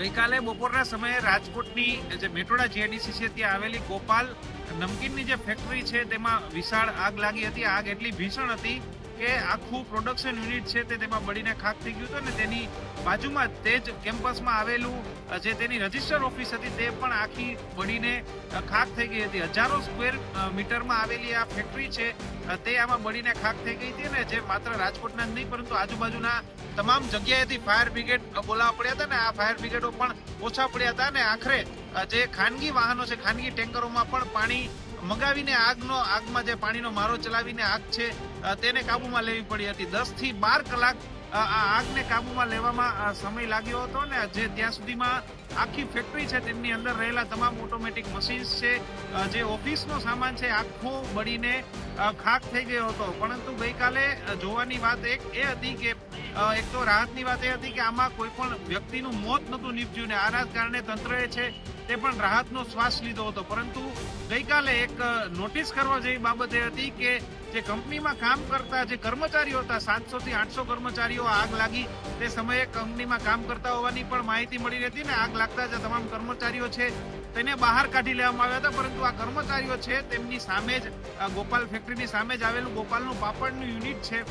ગઈકાલે બપોરના સમયે રાજકોટની જે મેટોડા જીઆઈડીસી છે ત્યાં આવેલી ગોપાલ નમકીનની જે ફેક્ટરી છે, તેમાં વિશાળ આગ લાગી હતી. આગ એટલી ભીષણ હતી કે આખું પ્રોડક્શન યુનિટ છે તે તેમાં બળીને ખાક થઈ ગયું હતું અને તેની બાજુમાં તે જ કેમ્પસમાં આવેલું જે તેની રજિસ્ટર ઓફિસ હતી તે પણ આખી બળીને ખાક થઈ ગઈ હતી. હજારો સ્ક્વેર મીટરમાં આવેલી આ ફેક્ટરી છે તે આમાં બળીને ખાક થઈ ગઈ હતી અને જે માત્ર રાજકોટના જ નહીં, પરંતુ આજુબાજુના તમામ જગ્યાએથી ફાયર બ્રિગેડ બોલાવવા પડ્યા હતા ને આ ફાયર બ્રિગેડો પણ ઓછા પડ્યા હતા અને આખરે જે ખાનગી વાહનો છે, ખાનગી ટેન્કરોમાં પણ પાણી મગાવીને આગનો આગમાં જે પાણીનો મારો ચલાવીને આગ છે તેને કાબૂમાં લેવી પડી હતી. દસથી બાર કલાક આ આગને કાબૂમાં લેવામાં સમય લાગ્યો હતો ને જે ત્યાં સુધીમાં આખી ફેક્ટરી છે, તેમની અંદર રહેલા તમામ ઓટોમેટિક મશીન્સ છે જે ઓફિસનો સામાન છે, આખો બળીને ખાક થઈ ગયો હતો. પરંતુ ગઈકાલે જોવાની વાત એક એ હતી કે એક તો રાહતની વાત એ હતી કે આમાં કોઈ પણ વ્યક્તિનું મોત નહોતું નીપજ્યું ને આના કારણે તંત્રએ છે તે પણ રાહતનો શ્વાસ લીધો હતો. પરંતુ ગઈકાલે એક નોટિસ કરવા જેવી બાબત એ હતી કે જે કંપનીમાં કામ કરતા જે કર્મચારીઓ હતા સાતસો થી આઠસો કર્મચારીઓ આગ લાગી. તે સમયે કંપનીમાં કામ કરતા હોવાની પણ માહિતી મળી હતી ને આગ લાગતા જે તમામ કર્મચારીઓ છે તેને બહાર કાઢી લેવામાં આવ્યા હતા. પરંતુ આ કર્મચારીઓ છે તેમની સામે જ ગોપાલ ફેક્ટરીની સામે જ આવેલું ગોપાલનું પાપડનું યુનિટ છે.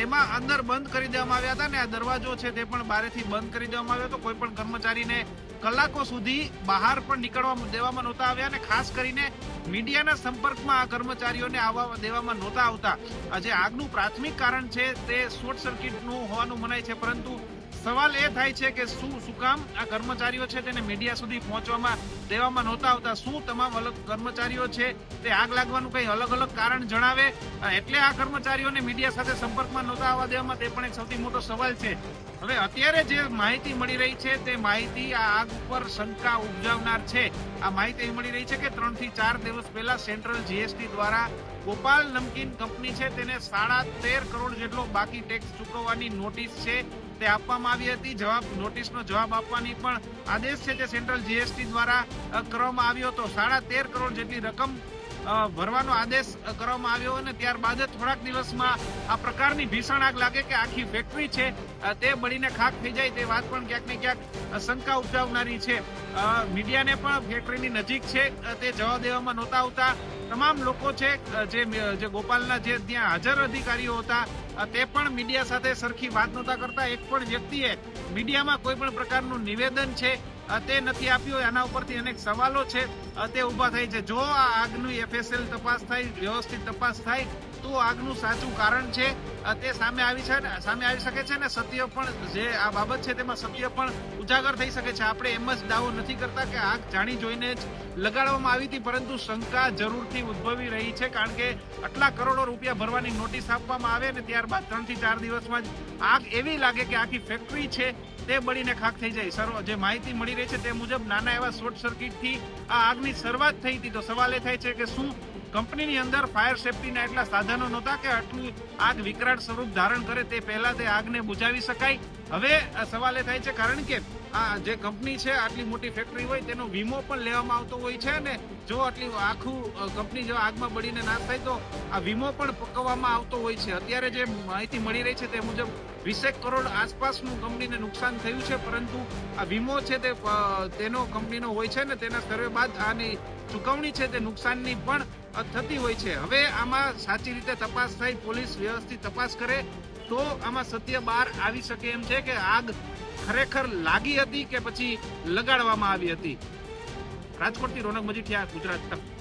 તેમાં અંદર બંધ કરી દેવામાં આવ્યા હતા ને આ દરવાજો છે તે પણ બારેથી બંધ કરી દેવામાં આવ્યો હતો. કોઈ પણ કર્મચારીને કલાકો સુધી બહાર પણ નીકળવા દેવામાં નહોતા આવ્યા અને ખાસ કરીને મીડિયાના સંપર્કમાં આ કર્મચારીઓને આવવા દેવામાં નહોતા આવતા. આજે આગનું પ્રાથમિક કારણ છે તે શોર્ટ સર્કિટનું હોવાનું મનાય છે, પરંતુ સવાલ એ થાય છે કે શું શું કામ આ કર્મચારીઓ છે તેને મીડિયા સુધી પહોંચવામાં દેવામાં નહોતા આવતા. શું તમામ અલગ કર્મચારીઓ છે? તે આગ લાગવાનું કંઈ અલગ અલગ કારણ જણાવે? એટલે આ કર્મચારીઓને મીડિયા સાથે સંપર્કમાં નહોતા આવવા દેવામાં? તે પણ એક સૌથી મોટો સવાલ છે. હવે અત્યારે જે માહિતી મળી રહી છે, તે માહિતી આ આગ ઉપર શંકા ઉપજાવનાર છે. આ માહિતી મળી રહી છે કે ત્રણથી ચાર દિવસ પહેલા સેન્ટ્રલ જીએસટી દ્વારા ગોપાલ નમકીન કંપની છે, તેને સાડા તેર કરોડ જેટલો બાકી ટેક્સ ચૂકવવાની નોટિસ છે, તે આપવામાં આવી હતી. જવાબ નોટિસનો જવાબ આપવાની પણ આદેશ છે તે સેન્ટ્રલ જીએસટી દ્વારા કરવામાં આવ્યો હતો. સાડા તેર કરોડ જેટલી રકમ ભરવાનો આદેશ કરવામાં આવ્યો અને ત્યારબાદ થોડાક દિવસમાં આ પ્રકારની ભીષણ આગ લાગે કે આખી ફેક્ટરી છે તે બળીને ખાક થઈ જાય તે વાત પણ ક્યાંક ને ક્યાંક શંકા ઉપજાવનારી છે. મીડિયાને પણ ફેક્ટરીની નજીક છે તે જવા દેવામાં નહોતા આવતા. તમામ લોકો છે જે જે ગોપાલના જે ત્યાં હાજર અધિકારીઓ હતા તે પણ મીડિયા સાથે સરખી વાત નહોતા કરતા. એક પણ વ્યક્તિએ મીડિયામાં કોઈ પણ પ્રકારનું નિવેદન છે તે નથી આપ્યું, એના ઉપરથી અનેક સવાલો છે. તે ઊભા થાય છે. જો આ આગનું એફએસએલ તપાસ થાય, વ્યવસ્થિત તપાસ થાય, તો આગનું સાચું કારણ છે. તે સામે આવી છે સામે આવી શકે છે ને સત્ય પણ જે આ બાબત છે તેમાં સત્ય પણ ઉજાગર થઈ શકે છે. આપણે એમ જ દાવો નથી કરતા કે આગ જાણી જોઈને જ લગાડવામાં આવી હતી, પરંતુ શંકા જરૂરથી ઉદ્ભવી રહી છે, કારણ કે આટલા કરોડો રૂપિયા ભરવાની નોટિસ આપવામાં આવે ને, ત્યારબાદ ત્રણથી ચાર દિવસમાં જ આગ એવી લાગે કે આખી ફેક્ટરી છે તે બળીને ખાક થઈ જાય. સર જે માહિતી મળી રહી છે તે મુજબ નાના એવા શોર્ટ સર્કિટથી આ આગની શરૂઆત થઈ હતી. તો સવાલ એ થાય છે કે શું કંપનીની અંદર ફાયર સેફટીના એટલા સાધનો નહોતા કે આટલું આગ વિકરાળ સ્વરૂપ ધારણ કરે તે પહેલા તે આગને બુઝાવી શકાય. હવે સવાલ એ થાય છે, કારણ કે આ જે કંપની છે, આટલી મોટી ફેક્ટરી હોય, તેનો વીમો પણ લેવામાં આવતો હોય છે ને જો આટલી આખું કંપની જો આગમાં બળીને નાશ થાય, તો આ વીમો પણ પકવવામાં આવતો હોય છે. અત્યારે જે માહિતી મળી રહી છે, તે મુજબ વીસેક કરોડ આસપાસનું કંપનીને નુકસાન થયું છે, પરંતુ આ વીમો છે તે તેનો કંપનીનો હોય છે ને તેના સર્વે બાદ આની ચુકવણી છે તે નુકસાનની પણ થતી હોય છે. હવે આમાં સાચી રીતે તપાસ થઈ પોલીસ વ્યવસ્થિત તપાસ કરે, તો આમાં સત્ય બહાર આવી શકે એમ છે કે આગ ખરેખર લાગી હતી કે પછી લગાડવામાં આવી હતી? રાજકોટથી રોનક મજીઠિયા ગુજરાત તક.